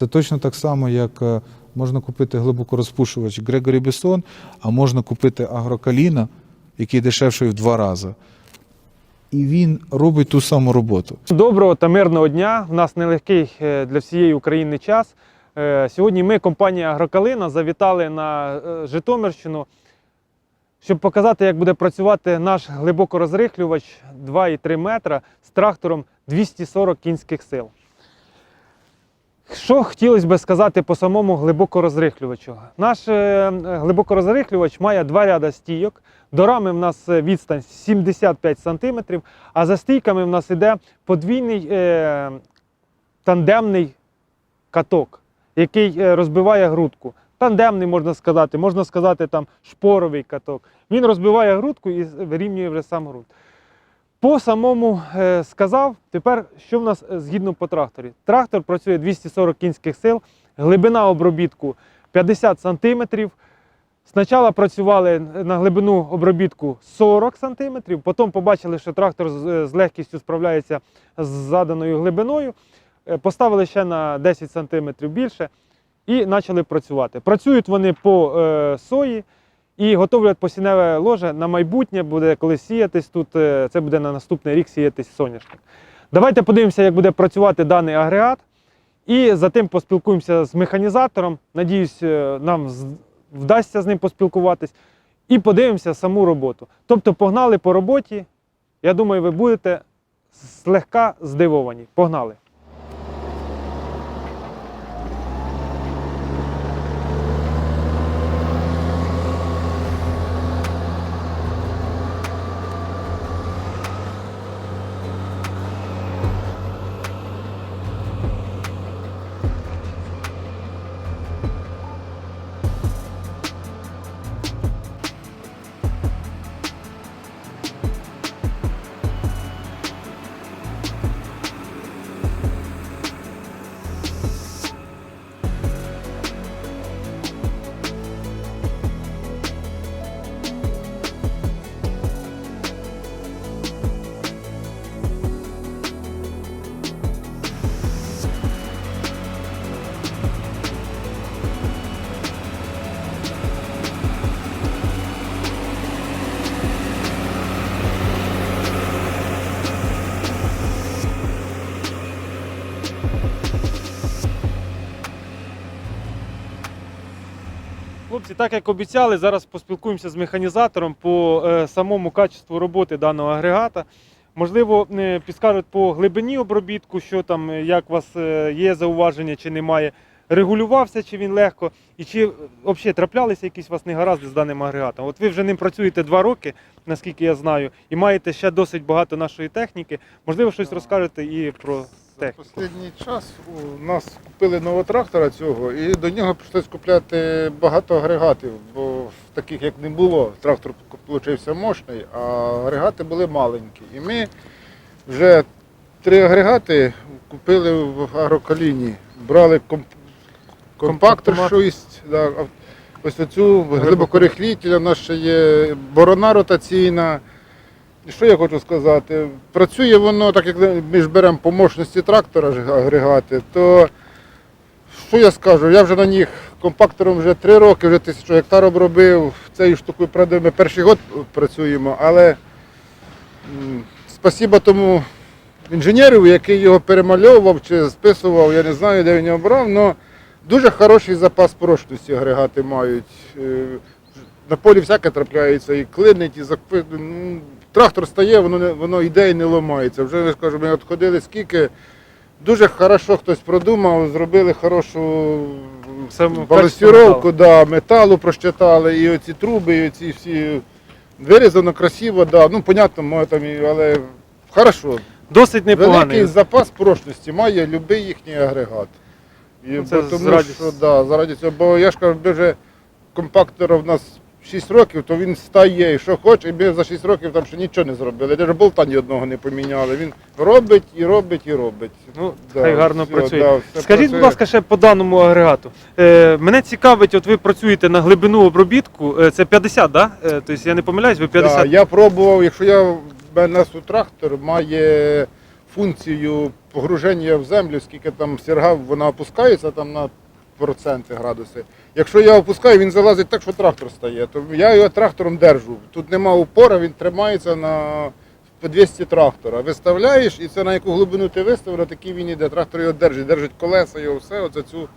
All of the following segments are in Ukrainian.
Це точно так само, як е, можна купити глибокорозпушувач Грегорі Бессон, а можна купити агрокаліна, який дешевший в два рази. І він робить ту саму роботу. Доброго та мирного дня. У нас нелегкий е, для всієї України час. Е, Сьогодні ми, компанія Агрокалина, завітали на Житомирщину, щоб показати, як буде працювати наш глибокорозрихлювач 2,3 метра з трактором 240 кінських сил. Що хотілося би сказати по самому глибокорозрихлювачу? Наш е, глибокорозрихлювач має два ряда стійок. До рами в нас е, відстань 75 см, а за стійками в нас іде подвійний е, тандемний каток, який е, розбиває грудку. Тандемний можна сказати, можна сказати там шпоровий каток. Він розбиває грудку і вирівнює вже сам груд. По самому е, сказав, тепер що в нас е, згідно по тракторі? Трактор працює 240 кінських сил, глибина обробітку 50 см. Спочатку працювали на глибину обробітку 40 см, потім побачили, що трактор з, з легкістю справляється з заданою глибиною. Е, Поставили ще на 10 см більше і почали працювати. Працюють вони по е, сої і готовлять посіневе ложе на майбутнє, буде коли сіятись тут. е, Це буде на наступний рік сіятись соняшник. Давайте подивимося, як буде працювати даний агрегат. І затим поспілкуємося з механізатором. Надіюсь, е, нам вдасться з ним поспілкуватись. І подивимося саму роботу. Тобто, погнали по роботі. Я думаю, ви будете злегка здивовані. Погнали. Хлопці, так як обіцяли, зараз поспілкуємося з механізатором по е, самому качеству роботи даного агрегата. Можливо, е, підскажуть по глибині обробітку, що там, е, як у вас є зауваження чи немає. Регулювався, чи він легко, і чи взагалі траплялися якісь у вас негаразди з даним агрегатом. От ви вже ним працюєте два роки, наскільки я знаю, і маєте ще досить багато нашої техніки. Можливо, щось розкажете і про техніку. останній час у нас купили нового трактора цього, і до нього прийшлось купляти багато агрегатів, бо таких як не було. Трактор вийшов мощний, а агрегати були маленькі. І ми вже три агрегати купили в агрокаліні. Брали компактор Компактомат. 6, да, ось оцю глибокорихлітель, у нас ще є борона ротаційна. Що я хочу сказати? Працює воно, так як ми ж беремо по мощності трактора агрегати, то що я скажу? Я вже на них компактором вже три роки, вже тисячу гектар обробив. Цією штукою, правда, ми перший год працюємо, але спасіба тому інженеру, який його перемальовував чи списував, я не знаю, де він його брав, але дуже хороший запас прочності агрегати мають. Е, На полі всяке трапляється, і клинить, і закпи... Трактор стає, воно не воно йде і не ламається. Вже я ж кажу, ми от ходили скільки. Дуже хорошо хтось продумав, зробили хорошу балансіровку, да, металу прощатали, і оці труби, і оці всі вирізано красиво, да. Ну, понятно, може там, але хорошо. Досить непоганий. Великий запас прочності має будь-який їхній агрегат. І, Ну, це бо тому що, да, заради цього, бо я ж кажу, вже компактора в нас 6 років, то він стає, і що хоче, і ми за 6 років там ще нічого не зробили. Навіть болта ні одного не поміняли. Він робить і робить і робить. Ну, Да, хай гарно все, працює. да, все Скажіть, будь ласка, ще по даному агрегату. Е, мене цікавить, от ви працюєте на глибину обробітку. Е, це 50, да? Е, тобто я не помиляюсь, ви 50. Да, я пробував, якщо я в мене трактор має функцію погруження в землю, скільки там серга, вона опускається там на проценти градуси. Якщо я опускаю, він залазить так, що трактор стає. То я його трактором держу. Тут нема упора, він тримається на по 200 трактора. Виставляєш, і це на яку глибину ти виставив, на такий він іде. Трактор його держить, держить колеса, його все, оце цю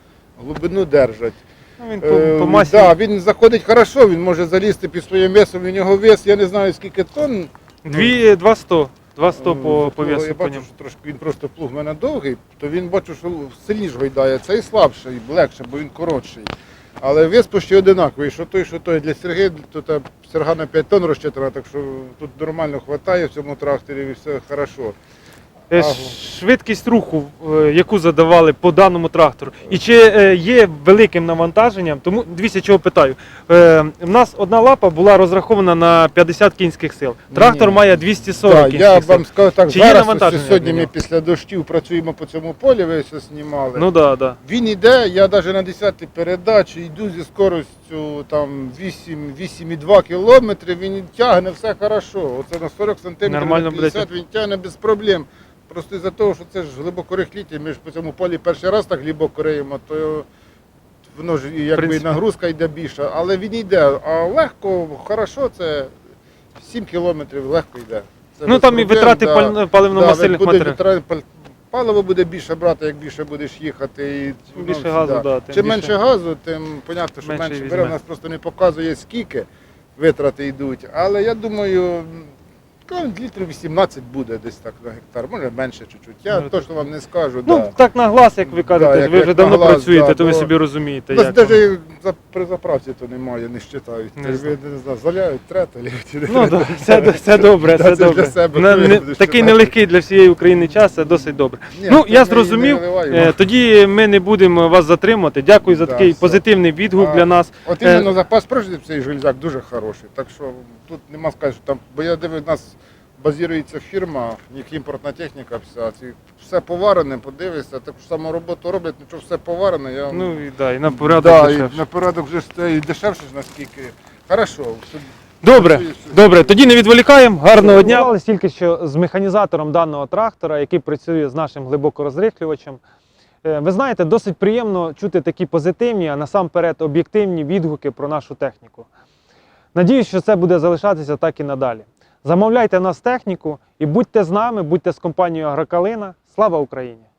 глибину держать. Ну, він по, Е, по масі. да, він заходить хорошо, він може залізти під своїм весом, у нього вес, я не знаю скільки тонн. Дві, два сто. Два сто по, по Ну, весу Я по бачу, ньому. що трошки він просто плуг в мене довгий, то він бачу, що сильніше гойдає. Цей слабший, легше, бо він коротший. Але вес почти одинаковий, що той, що той. Для Серги, то та Серга на 5 тонн розчитана, так що тут нормально вистачає в цьому тракторі і все хорошо. Е. Швидкість руху, е, яку задавали по даному трактору, і чи е, є великим навантаженням, тому дивіться, чого питаю. У нас одна лапа була розрахована на 50 кінських сил. Трактор Ні. має 240 Так, кінських я вам скажу так, Чи зараз ось сьогодні ми після дощів працюємо по цьому полі, ви все знімали. Ну да, да. Він іде, я навіть на 10-й передачі йду зі скоростю там 8,2 кілометри, він тягне все хорошо. Оце на 40 сантиметрів, Нормально 50 буде. він тягне без проблем. Просто із-за того, що це ж глибокорихліття, ми ж по цьому полі перший раз так глибоко риємо, то воно ж якби нагрузка йде більша, але він йде. А легко, хорошо, це 7 кілометрів легко йде. Це Ну там і проблем, витрати да. паль- паливно-мастильних буде матеріалів. Паливо буде більше брати, як більше будеш їхати. І, ну, Більше всі, газу, да, тим Чим більше- менше газу, тим понятно, що менше менше, бере. У нас просто не показує скільки витрати йдуть. Але я думаю, ну, літрів 18 буде десь так на гектар, може менше чуть-чуть. Я Ну, точно вам не скажу. Ну, да. так на глаз, як ви кажете, як- ви як вже на давно глаз, працюєте, да, то ви бо- собі розумієте. Нас Як воно. навіть за, при заправці то немає, не вважають. Не Ви знаю. не знаю, заляють, треталі. Ну так, це, це добре, Да, це це для добре. себе, На- не- буду такий считати. нелегкий для всієї України час, це досить добре. Ні, ну, то я ми зрозумів. не. Е, Тоді ми не будемо вас затримувати. Дякую за Да, такий все. позитивний відгук А, для нас. От Е, іменно запас прожитий цей железяк дуже хороший. Так що тут нема сказати, що там, бо я дивлюсь, нас базується фірма, в них імпортна техніка вся. Ці, все поварене, подивишся, таку ж саму роботу роблять, ну що все поварене. Я, Ну і, да, і на порядок да, дешевше. і на порядок вже це і дешевше ж наскільки. Хорошо. все- Добре, все- все- добре, тоді не відволікаємо. Гарного дня. Ми тільки що з механізатором даного трактора, який працює з нашим глибокорозрихлювачем. Е, Ви знаєте, досить приємно чути такі позитивні, а насамперед об'єктивні відгуки про нашу техніку. Надіюсь, що це буде залишатися так і надалі. Замовляйте нас техніку і будьте з нами, будьте з компанією Агрокалина. Слава Україні!